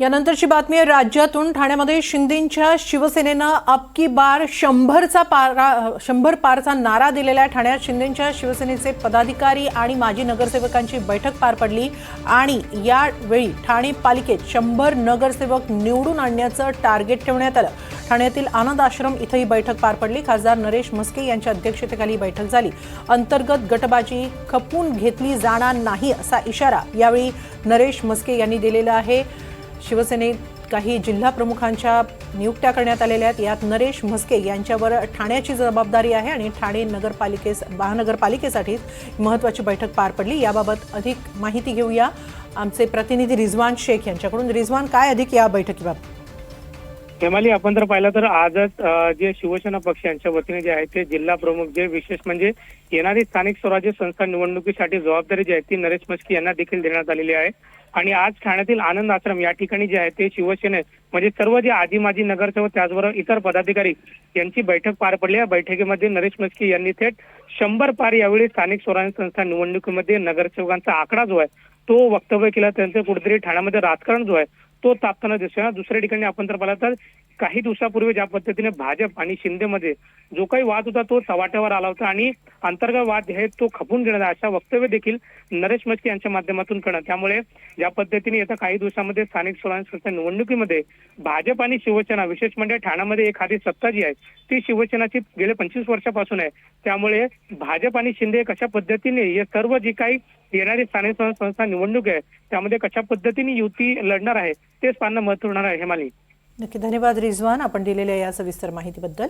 यानंतरची बातमी आहे राज्यातून ठाण्यामध्ये शिंदेंच्या शिवसेनेनं अबकी बार शंभरचा पारा शंभर पारचा नारा दिलेला आहे. ठाण्यात शिंदेंच्या शिवसेनेचे पदाधिकारी आणि माजी नगरसेवकांची बैठक पार पडली आणि यावेळी ठाणे पालिकेत शंभर नगरसेवक निवडून आणण्याचं टार्गेट ठेवण्यात आलं. ठाण्यातील आनंद आश्रम इथं ही बैठक पार पडली. खासदार नरेश म्हस्के यांच्या अध्यक्षतेखाली ही बैठक झाली. अंतर्गत गटबाजी खपवून घेतली जाणार नाही असा इशारा यावेळी नरेश म्हस्के यांनी दिलेला आहे. शिवसेनेत काही जिल्हा प्रमुखांच्या नियुक्त्या करण्यात आलेल्या आहेत. यात नरेश म्हस्के यांच्यावर ठाण्याची जबाबदारी आहे आणि ठाणे नगरपालिकेस महानगरपालिकेसाठी महत्त्वाची बैठक पार पडली. याबाबत अधिक माहिती घेऊया. आमचे प्रतिनिधी रिझवान शेख यांच्याकडून. रिझवान काय अधिक या बैठकीबाबत? हेमाली आपण जर पाहिलं तर आजच जे शिवसेना पक्ष यांच्या वतीने जे आहे ते जिल्हा प्रमुख जे विशेष म्हणजे येणारी स्थानिक स्वराज्य संस्था निवडणुकीसाठी जबाबदारी जी आहे ती नरेश मस्की यांना देखील देण्यात आलेली आहे. आणि आज ठाण्यातील आनंद आश्रम या ठिकाणी जे आहे ते शिवसेने म्हणजे सर्व जे आधी माजी नगरसेवक त्याचबरोबर इतर पदाधिकारी यांची बैठक पार पडली. या बैठकीमध्ये नरेश मस्की यांनी थेट शंभर पार यावेळी स्थानिक स्वराज्य संस्था निवडणुकीमध्ये नगरसेवकांचा आकडा जो आहे तो वक्तव्य केला. त्यांचं कुठेतरी ठाण्यामध्ये राजकारण जो आहे तो तापताना दिसतोय दुसऱ्या ठिकाणी आपण जर पाहिला तर काही दिवसापूर्वी ज्या पद्धतीने भाजप आणि शिंदेमध्ये जो काही वाद होता तो चव्हाट्यावर आला होता आणि अंतर्गत वाद हे तो खपून घेणार अशा वक्तव्य देखील नरेश मस्के यांच्या माध्यमातून करणं. त्यामुळे ज्या पद्धतीने येत्या काही दिवसामध्ये स्थानिक स्वराज्य संस्था निवडणुकीमध्ये भाजप आणि शिवसेना विशेष म्हणजे ठाण्यामध्ये एखादी सत्ता जी आहे ती शिवसेनाची गेल्या पंचवीस वर्षापासून आहे. त्यामुळे भाजप आणि शिंदे कशा पद्धतीने हे सर्व जी काही येणारी स्थानिक स्वराज्य संस्था निवडणूक आहे त्यामध्ये कशा पद्धतीने युती लढणार आहे तेच पाहणं महत्त्व होणार आहे हेमाली. नक्की धन्यवाद रिझवान आपण दिलेल्या या सविस्तर माहितीबद्दल.